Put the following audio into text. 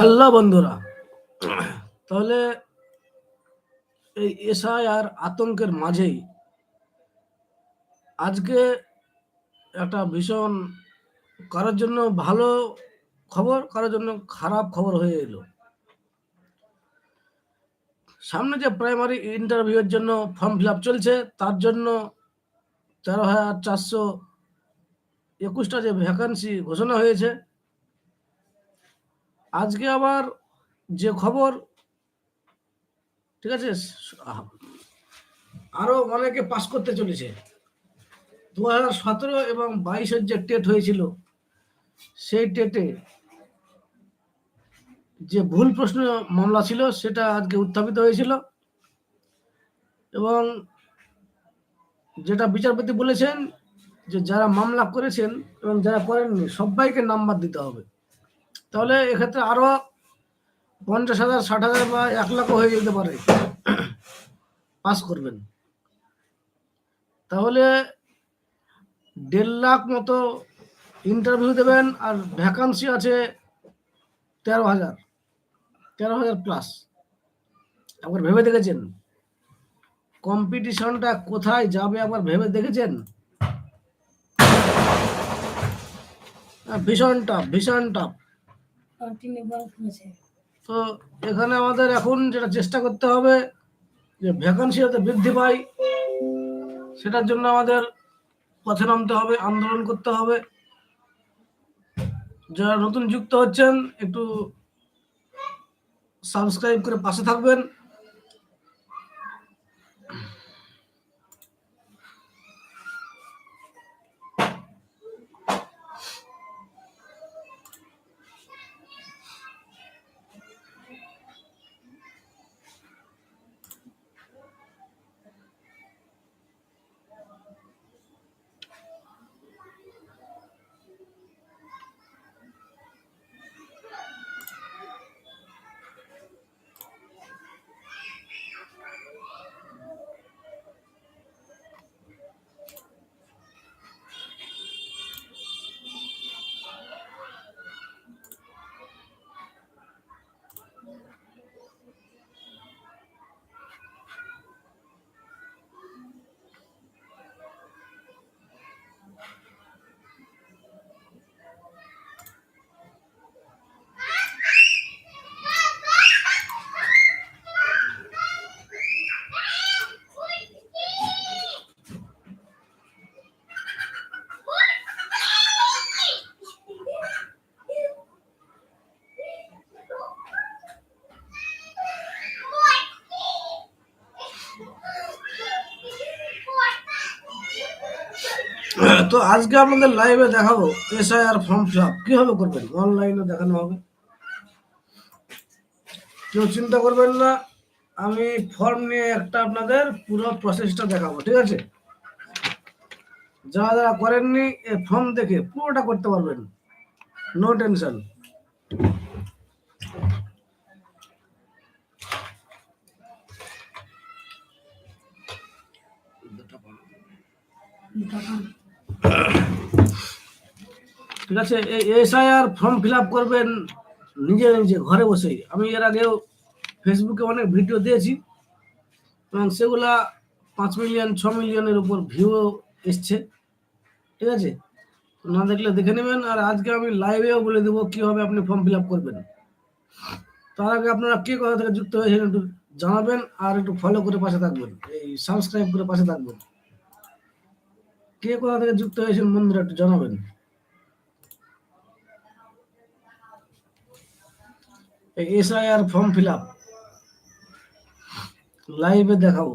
Hello বন্ধুরা, তাহলে এই এসআই আর আতঙ্কের মাঝেই আজকে একটা ভীষণ কারোর জন্য ভালো খবর, কারোর জন্য খারাপ খবর হয়ে এলো। সামনে যে প্রাইমারি ইন্টারভিউয়ের জন্য ফর্ম ফিল চলছে, তার জন্য তেরো হাজার চারশো একুশটা যে ভ্যাকান্সি ঘোষণা হয়েছে আজকে আবার যে খবর, ঠিক আছে, আরও অনেকে পাস করতে চলেছে। দু হাজার সতেরো এবং বাইশের যে টেট হয়েছিল, সেই টেটে যে ভুল প্রশ্ন মামলা ছিল, সেটা আজকে উত্থাপিত হয়েছিল। এবং যেটা বিচারপতি বলেছেন যে যারা মামলা করেছেন এবং যারা করেননি, সবাইকে নাম্বার দিতে হবে। তাহলে এক্ষেত্রে আরও পঞ্চাশ হাজার, ষাট হাজার বা এক লাখও হয়ে যেতে পারে। পাস করবেন। তাহলে দেড় লাখ মতো ইন্টারভিউ দেবেন আর ভ্যাকান্সি আছে তেরো হাজার। তেরো হাজার প্লাস একবার ভেবে দেখেছেন? কম্পিটিশনটা কোথায় যাবে একবার ভেবে দেখেছেন? ভীষণ টাফ ভীষণ টাফ তো এখানে আমাদের এখন যেটা চেষ্টা করতে হবে, যে ভ্যাকান্সি যাতে বৃদ্ধি পায়, সেটার জন্য আমাদের পথে নামতে হবে, আন্দোলন করতে হবে। যারা নতুন যুক্ত হচ্ছেন, একটু সাবস্ক্রাইব করে পাশে থাকবেন। তো আজকে আপনাদের লাইভে দেখাবো এসআইআর ফর্ম ফিল আপ কীভাবে করবেন? অনলাইনে দেখানো হবে। কেউ চিন্তা করবেন না, আমি ফর্ম নিয়ে একটা আপনাদের পুরো প্রসেসটা দেখাবো, ঠিক আছে? যারা যারা করেননি, এই ফর্ম দেখে পুরোটা করতে পারবেন। নো টেনশন ঠিক আছে, এই এসআইআর ফর্ম ফিল আপ করবেন, নিজে নিজে ঘরে বসেই। আমি এর আগেও ফেসবুকে অনেক ভিডিও দিয়েছি, এবং সেগুলা পাঁচ মিলিয়ন ছ মিলিয়নের উপর ভিউ এসছে। ঠিক আছে? না দেখলে দেখে নেবেন, আর আজকে আমি লাইভেও বলে দেবো কীভাবে আপনি ফর্ম ফিল আপ করবেন। তার আগে আপনারা কে কোথা থেকে যুক্ত হয়েছেন একটু জানাবেন, আর একটু ফলো করে পাশে থাকবেন, এই সাবস্ক্রাইব করে পাশে থাকবেন। কে কোথা থেকে যুক্ত হয়েছেন বন্ধুরা একটু জানাবেন। এসআইআর ফর্ম ফিল আপ লাইভে দেখাবো।